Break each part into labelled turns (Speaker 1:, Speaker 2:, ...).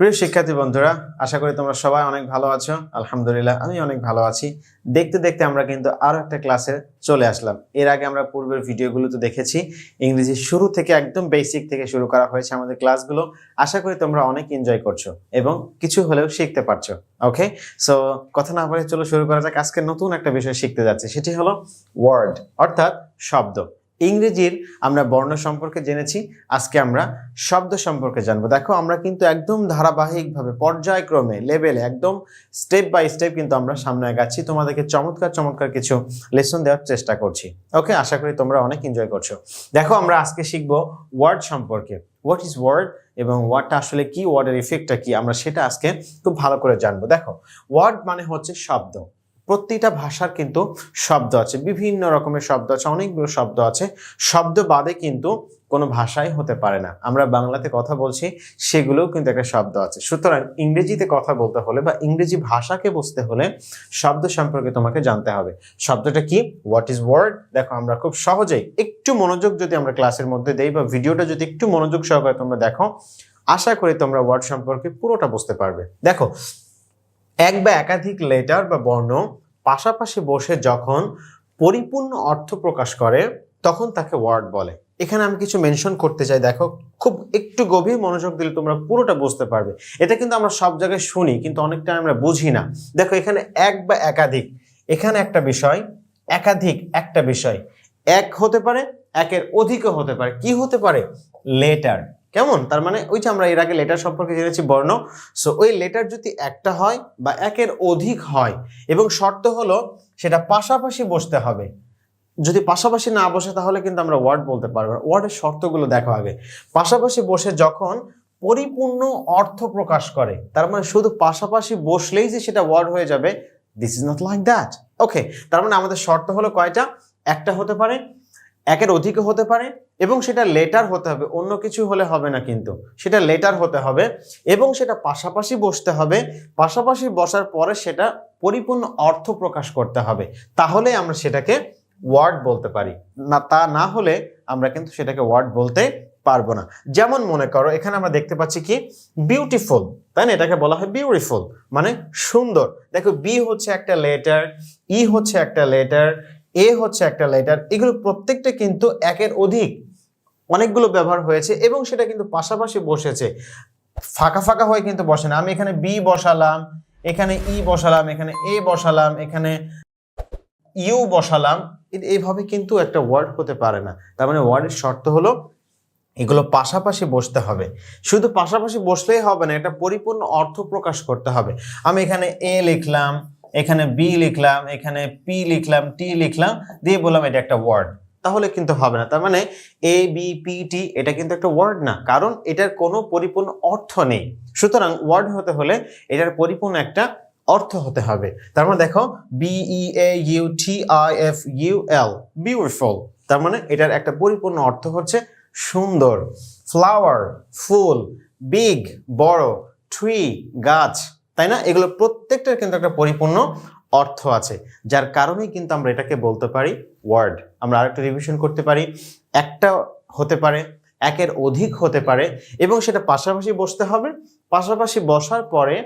Speaker 1: প্রিয় শিক্ষার্থী বন্ধুরা, আশা করি তোমরা সবাই অনেক ভালো আছো। আলহামদুলিল্লাহ আমি অনেক ভালো আছি। দেখতে দেখতে আমরা কিন্তু আরও একটা ক্লাসে চলে আসলাম। এর আগে আমরা পূর্বের ভিডিওগুলো তো দেখেছি। ইংরেজি শুরু থেকে একদম বেসিক থেকে শুরু করা হয়েছে আমাদের ক্লাসগুলো আশা করি তোমরা অনেক এনজয় করছ এবং কিছু হলেও শিখতে পারছ ওকে সো কথা না বলে চলো শুরু করা যাক। আজকে নতুন একটা বিষয় শিখতে যাচ্ছে, সেটি হলো ওয়ার্ড অর্থাৎ শব্দ। ইংরেজির আমরা বর্ণ সম্পর্কে জেনেছি, আজকে আমরা শব্দ সম্পর্কে জানব। দেখো, আমরা কিন্তু একদম ধারাবাহিকভাবে পর্যায়ক্রমে লেভেলে একদম স্টেপ বাই স্টেপ কিন্তু আমরা সামনে আগাচ্ছি। তোমাদেরকে চমৎকার চমৎকার কিছু লেসন দেওয়ার চেষ্টা করছি। ওকে আশা করি তোমরা অনেক এনজয় করছ। দেখো, আমরা আজকে শিখব ওয়ার্ড সম্পর্কে। হোয়াট ইজ ওয়ার্ড এবং ওয়ার্ডটা আসলে কি? ওয়ার্ডের ইফেক্টটা কি? আমরা সেটা আজকে খুব ভালো করে জানব। দেখো ওয়ার্ড মানে হচ্ছে শব্দ। প্রতিটা ভাষার কিন্তু শব্দ আছে, বিভিন্ন রকমের শব্দ আছে, অনেকগুলো শব্দ আছে। শব্দ বাদে কিন্তু কোনো ভাষাই হতে পারে না। আমরা বাংলাতে কথা বলছি, সেগুলোও কিন্তু একটা শব্দ আছে। সুতরাং ইংরেজিতে কথা বলতে হলে বা ইংরেজি ভাষাকে বুঝতে হলে শব্দ সম্পর্কে তোমাকে জানতে হবে। শব্দটা কি? হোয়াট ইজ ওয়ার্ড দেখো, আমরা খুব সহজেই একটু মনোযোগ যদি আমরা ক্লাসের মধ্যে দেই বা ভিডিওটা যদি একটু মনোযোগ সহকারে তোমরা দেখো, আশা করি তোমরা ওয়ার্ড সম্পর্কে পুরোটা বুঝতে পারবে। দেখো এক বা একাধিক লেটার বা বর্ণ পাশাপাশি বসে যখন পরিপূর্ণ অর্থ প্রকাশ করে, তখন তাকে ওয়ার্ড বলে। এখানে আমি কিছু মেনশন করতে চাই, দেখো, খুব একটু গভীর মনোযোগ দিলে তোমরা পুরোটা বুঝতে পারবে। এটা কিন্তু আমরা সব জায়গায় শুনি, কিন্তু অনেকটা আমরা বুঝি না। দেখো, এখানে এক বা একাধিক। এখানে একটা বিষয়, একাধিক একটা বিষয়। এক হতে পারে, একের অধিকও হতে পারে। কি হতে পারে? লেটার কেমন? তার মানে ওই যে আমরা এর আগে লেটার সম্পর্কে জেনেছি, বর্ণ। সো ওই লেটার যদি একটা হয় বা একের অধিক হয় এবং শর্ত হলো সেটা পাশাপাশি বসতে হবে। যদি পাশাপাশি না বসে তাহলে কিন্তু আমরা ওয়ার্ড বলতে পারব না। ওয়ার্ডের শর্তগুলো দেখো আগে। পাশাপাশি বসে যখন পরিপূর্ণ অর্থ প্রকাশ করে, তার মানে শুধু পাশাপাশি বসলেই যে সেটা ওয়ার্ড হয়ে যাবে this is not like that okay তার মানে আমাদের শর্ত হলো কয়টা? একটা হতে পারে একের অধিকও হতে পারে এবং সেটা লেটার হতে হবে, অন্য কিছু হলে হবে না কিন্তু। সেটা লেটার হতে হবে এবং সেটা পাশাপাশি বসতে হবে, পাশাপাশি বসার পরে সেটা পরিপূর্ণ অর্থ প্রকাশ করতে হবে। তাহলে আমরা সেটাকে ওয়ার্ড বলতে পারি। না, তা না হলে আমরা কিন্তু সেটাকে ওয়ার্ড বলতে পারব না। যেমন মনে করো, এখানে আমরা দেখতে পাচ্ছি কি? বিউটিফুল তাই না? এটাকে বলা হয় বিউটিফুল মানে সুন্দর। দেখো বি হচ্ছে একটা লেটার ই হচ্ছে একটা লেটার এ হচ্ছে একটা লেটার এগুলো প্রত্যেকটা কিন্তু একের অধিক অনেকগুলো ব্যবহার হয়েছে এবং সেটা কিন্তু পাশাপাশি বসেছে। ফাঁকা ফাঁকা হয়ে কিন্তু বসে না। আমি এখানে বি বসালাম, এখানে ই বসালাম, এখানে এ বসালাম, এখানে ইউ বসালাম। এইভাবে কিন্তু একটা ওয়ার্ড হতে পারে না। তার মানে ওয়ার্ডের শর্ত হলো এগুলো পাশাপাশি বসতে হবে। শুধু পাশাপাশি বসলেই হবে না, এটা পরিপূর্ণ অর্থ প্রকাশ করতে হবে। আমি এখানে এ লিখলাম এখানে বি লিখলাম, এখানে পি লিখলাম টি লিখলাম, দিয়ে বললাম এটা একটা ওয়ার্ড তাহলে কিন্তু হবে না, তার মানে এ বি পি টি এটা কিন্তু একটা ওয়ার্ড না, কারণ এটার কোনো পরিপূর্ণ অর্থ নেই। সুতরাং ওয়ার্ড হতে হলে এটার পরিপূর্ণ একটা অর্থ হতে হবে। তার মানে দেখো B E A U T I F U L beautiful তার মানে এটার একটা পরিপূর্ণ অর্থ হচ্ছে সুন্দর। ফ্লাওয়ার ফুল বিগ বড় ট্রি গাছ। তাই না? এগুলো প্রত্যেকটার কিন্তু একটা পরিপূর্ণ অর্থ আছে, যার কারণেই কিন্তু আমরা এটাকে বলতে পারি ওয়ার্ড আমরা আরেকটা রিভিশন করতে পারি, একটা হতে পারে, একের অধিক হতে পারে, এবং সেটা পাশাপাশি বসতে হবে। পাশাপাশি বসার পরে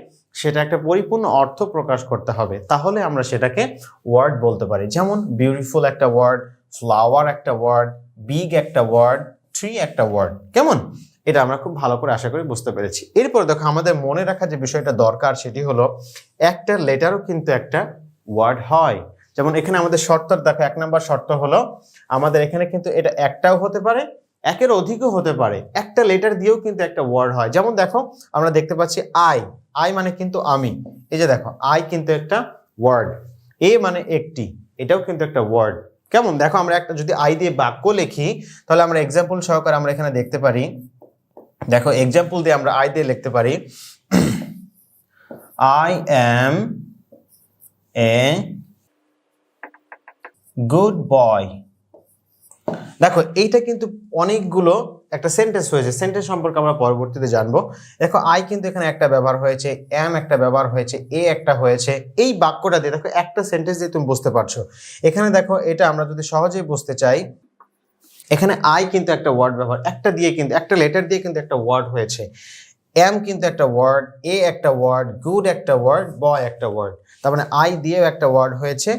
Speaker 1: সেটা একটা পরিপূর্ণ অর্থ প্রকাশ করতে হবে। তাহলে আমরা সেটাকে ওয়ার্ড বলতে পারি। যেমন বিউটিফুল একটা ওয়ার্ড ফ্লাওয়ার একটা ওয়ার্ড বিগ একটা ওয়ার্ড ট্রি একটা ওয়ার্ড কেমন? এটা আমরা খুব ভালো করে আশা করি বুঝতে পেরেছি। এরপর দেখো আমাদের মনে রাখা যে বিষয়টা দরকার সেটি হলো, একটা লেটারও কিন্তু একটা ওয়ার্ড হয়। যেমন এখানে আমাদের শর্ত দেখো এক নাম্বার শর্ত হলো, আমাদের এখানে কিন্তু এটা একটাও হতে পারে, একের অধিকও হতে পারে। একটা লেটার দিয়েও কিন্তু একটা ওয়ার্ড হয়। যেমন দেখো, আমরা দেখতে পাচ্ছি আই। আই মানে কিন্তু আমি। এই যে দেখো, আই কিন্তু একটা ওয়ার্ড। এ মানে একটি। এটাও কিন্তু একটা ওয়ার্ড। কেমন? দেখো, আমরা একটা যদি আই দিয়ে বাক্য লিখি, তাহলে আমরা এক্সাম্পল সহকারে আমরা এখানে দেখতে পারি দেখো এক্সাম্পল দিয়ে আমরা আই দিয়ে লিখতে পারি I am a good boy দেখো, এইটা কিন্তু অনেকগুলো একটা সেন্টেন্স হয়েছে। সেন্টেন্স সম্পর্কে আমরা পরবর্তীতে জানব। দেখো আই কিন্তু এখানে একটা ব্যবহার হয়েছে এম একটা ব্যবহার হয়েছে এ একটা হয়েছে। এই বাক্যটা দিয়ে দেখো, একটা সেন্টেন্স দিয়ে তুমি বুঝতে পারছ। এখানে দেখো, এটা আমরা যদি সহজেই বুঝতে চাই এখানে আই কিন্তু একটা ওয়ার্ড ব্যবহার, একটা দিয়ে কিন্তু, একটা লেটার দিয়ে কিন্তু একটা ওয়ার্ড হয়েছে। এম কিন্তু একটা ওয়ার্ড এ একটা ওয়ার্ড গুড একটা ওয়ার্ড বয় একটা ওয়ার্ড তার মানে আই দিয়েও একটা ওয়ার্ড হয়েছে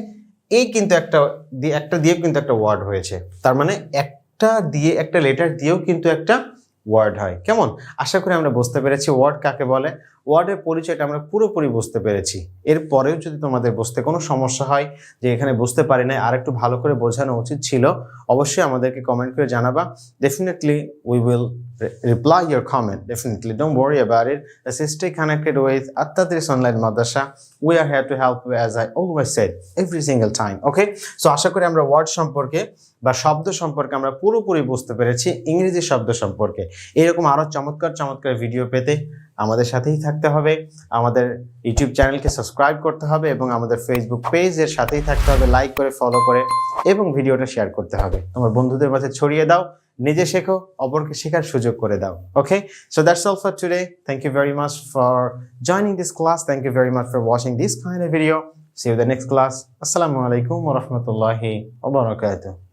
Speaker 1: এই কিন্তু একটা দিয়ে একটা দিয়েও কিন্তু একটা ওয়ার্ড হয়েছে। তার মানে একটা দিয়ে, একটা লেটার দিয়েও কিন্তু একটা ওয়ার্ড হয়। কেমন? আশা করি আমরা বুঝতে পেরেছি ওয়ার্ড কাকে বলে। ওয়ার্ডের পরিচয়টা আমরা পুরোপুরি বুঝতে পেরেছি। এরপরেও যদি তোমাদের বুঝতে কোনো সমস্যা হয় যে এখানে বুঝতে পারি না আর একটু ভালো করে বোঝানো উচিত ছিল, অবশ্যই আমাদেরকে কমেন্ট করে জানাবা। Definitely we will reply your comment, definitely. Don't worry about it. Just stay connected with At-Tadris Online Madrasa. We are here to help you, as every single time, okay? So, আশা করি আমরা word সম্পর্কে বা শব্দ সম্পর্কে আমরা পুরোপুরি বুঝতে পেরেছি, ইংরেজি শব্দ সম্পর্কে। এরকম আরও চমৎকার চমৎকার ভিডিও পেতে আমাদের সাথেই থাকতে হবে। আমাদের ইউটিউব চ্যানেলকে সাবস্ক্রাইব করতে হবে এবং আমাদের ফেসবুক পেজের সাথেই থাকতে হবে। লাইক করে ফলো করে এবং ভিডিওটা শেয়ার করতে হবে। তোমার বন্ধুদের মাঝে ছড়িয়ে দাও, নিজে শেখো, অপরকে শেখার সুযোগ করে দাও। Okay so that's all for today thank you very much for joining this class thank you very much for watching this kind video see you the next class আসসালামু আলাইকুম ওয়া রাহমাতুল্লাহি ওয়া বারাকাতুহু